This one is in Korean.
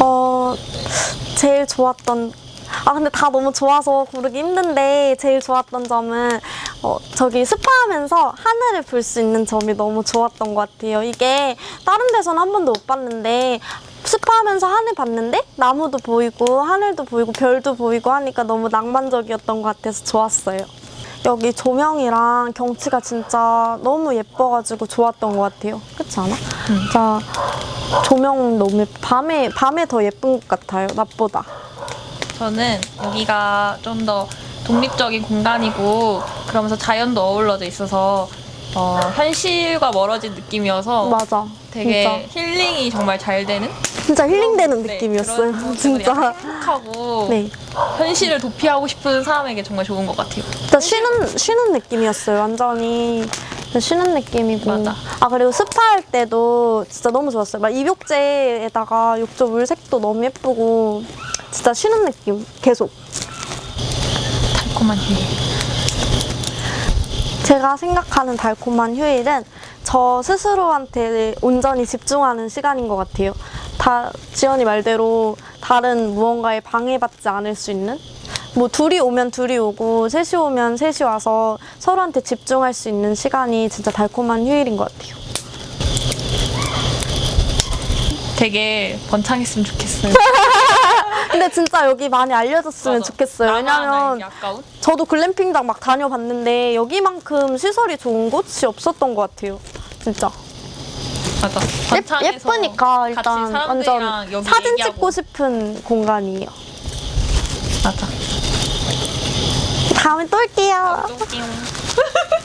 어, 제일 좋았던, 아, 근데 다 너무 좋아서 고르기 힘든데, 제일 좋았던 점은, 어, 저기 스파하면서 하늘을 볼 수 있는 점이 너무 좋았던 것 같아요. 이게 다른 데서는 한 번도 못 봤는데, 스파하면서 하늘 봤는데, 나무도 보이고, 하늘도 보이고, 별도 보이고 하니까 너무 낭만적이었던 것 같아서 좋았어요. 여기 조명이랑 경치가 진짜 너무 예뻐가지고 좋았던 것 같아요. 그렇지 않아? 진짜 조명 너무 예뻐. 밤에 밤에 더 예쁜 것 같아요. 낮보다. 저는 여기가 좀 더 독립적인 공간이고 그러면서 자연도 어우러져 있어서 어, 현실과 멀어진 느낌이어서 맞아. 되게 힐링이 정말 잘 되는 진짜 힐링되는 네, 느낌이었어요. 그런 진짜. 행복하고 네. 현실을 도피하고 싶은 사람에게 정말 좋은 것 같아요. 진짜 쉬는 쉬는 느낌이었어요. 완전히 쉬는 느낌이고. 맞아. 아 그리고 스파할 때도 진짜 너무 좋았어요. 막 입욕제에다가 욕조 물색도 너무 예쁘고 진짜 쉬는 느낌 계속. 달콤한 휴일. 제가 생각하는 달콤한 휴일은 저 스스로한테 온전히 집중하는 시간인 것 같아요. 다 지연이 말대로 다른 무언가에 방해받지 않을 수 있는 뭐 둘이 오면 둘이 오고 셋이 오면 셋이 와서 서로한테 집중할 수 있는 시간이 진짜 달콤한 휴일인 것 같아요. 되게 번창했으면 좋겠어요. 근데 진짜 여기 많이 알려졌으면 맞아. 좋겠어요. 왜냐면 아까운? 저도 글램핑장 막 다녀봤는데 여기만큼 시설이 좋은 곳이 없었던 것 같아요. 진짜. 맞아. 예, 예쁘니까 일단 완전 사진 얘기하고. 찍고 싶은 공간이에요. 맞아. 다음에 또 올게요. 또 올게요.